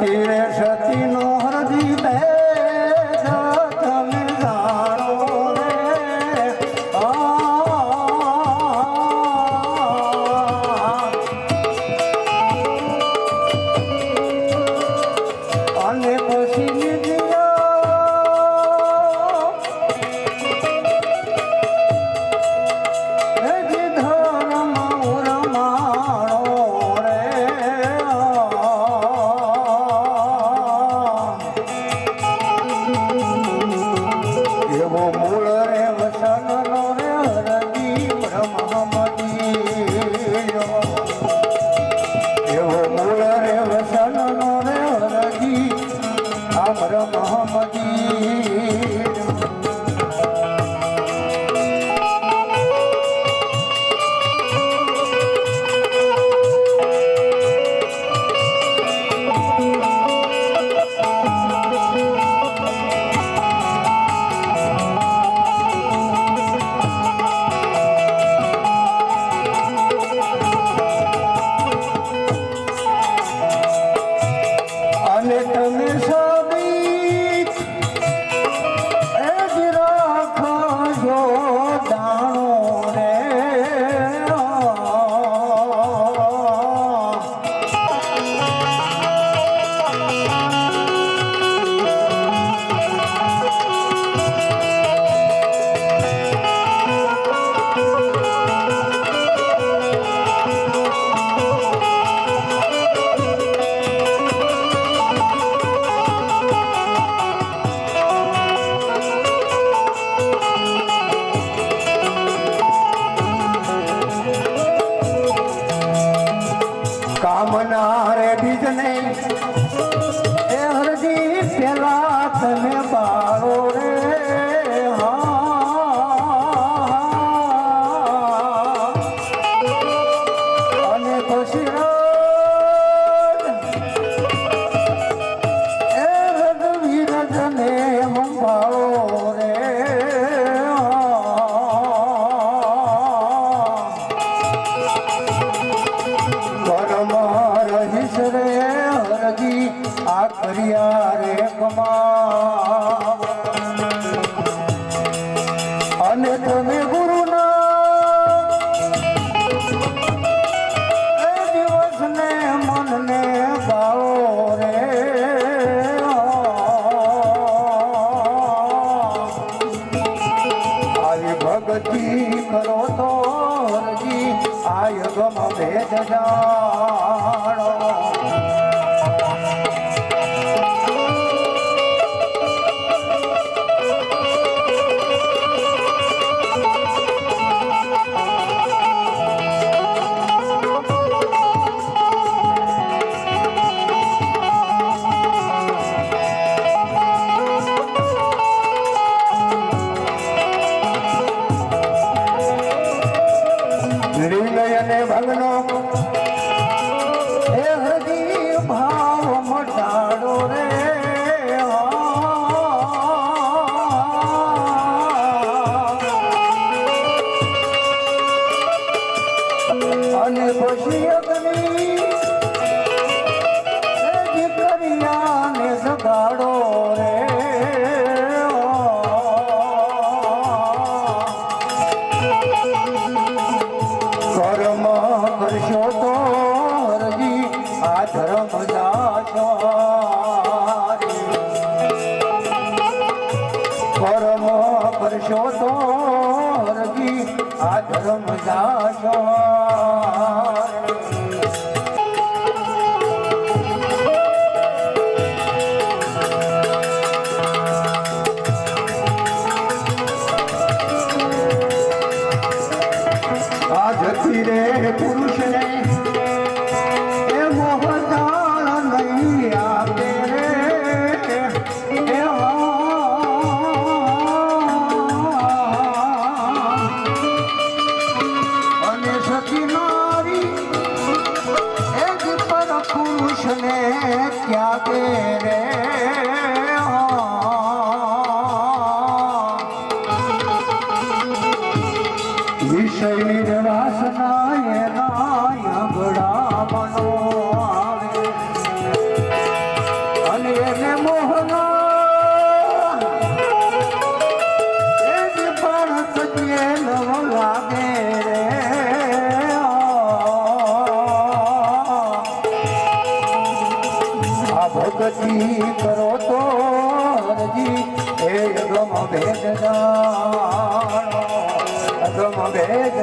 Tire, ya ti no Ram રમ હમ કામના રે બીજ નહીં એ હરજી પેલા તમે કૃષ્ણે ક્યાં રે? પછી કરો તો હરજી હે અગમ ભેદ અગમ ભેદ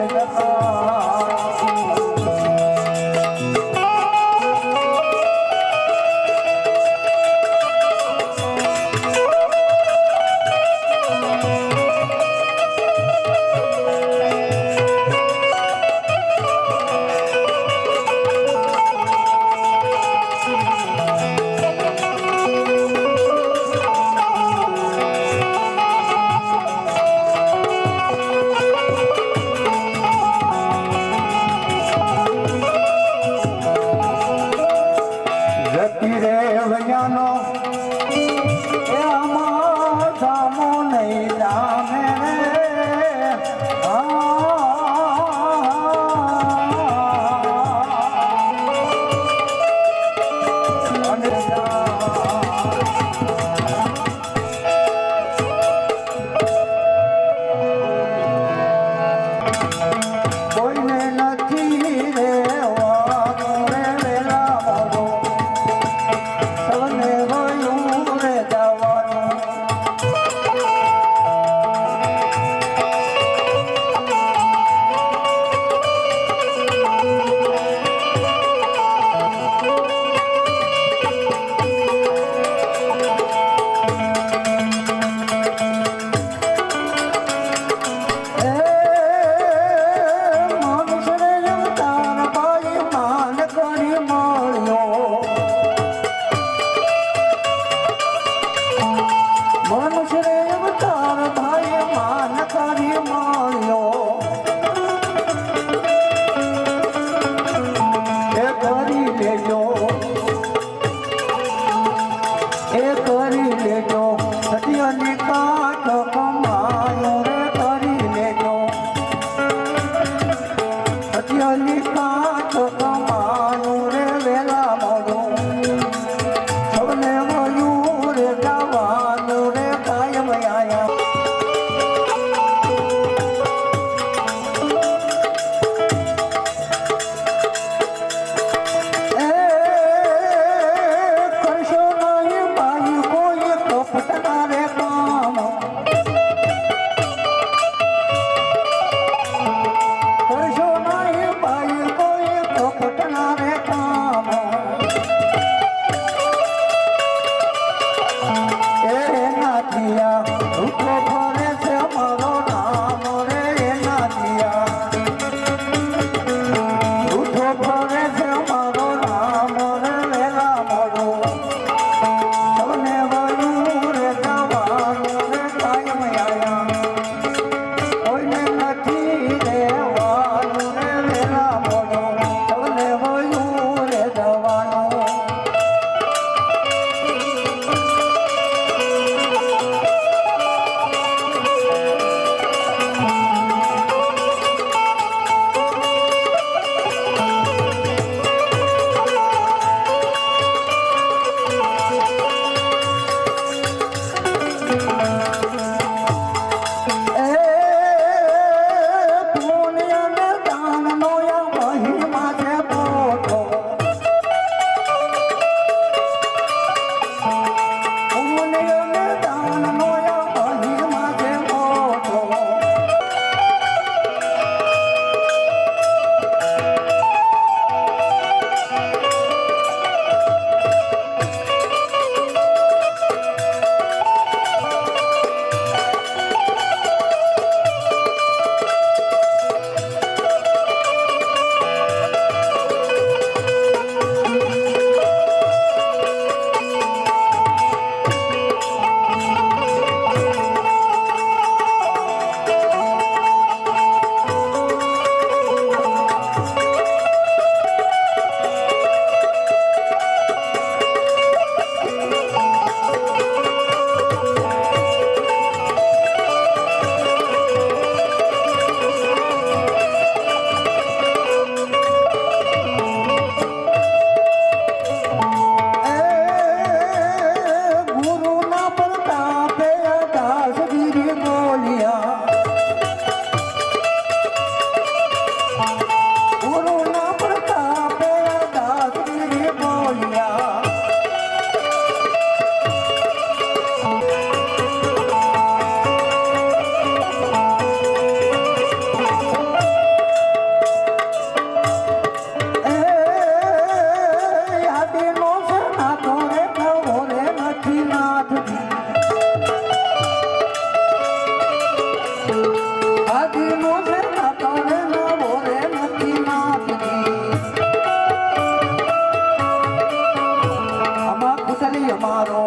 અમારો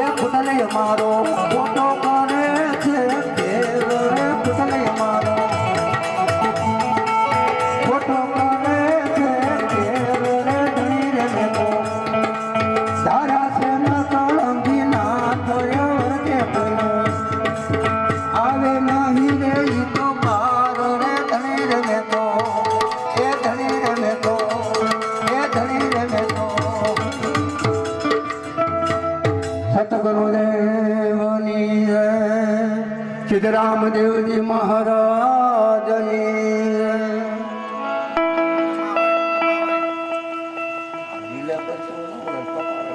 એ કુટલી અમારો ફોટો કરે છે. સિદ્ધરામદેવજી મહારાજ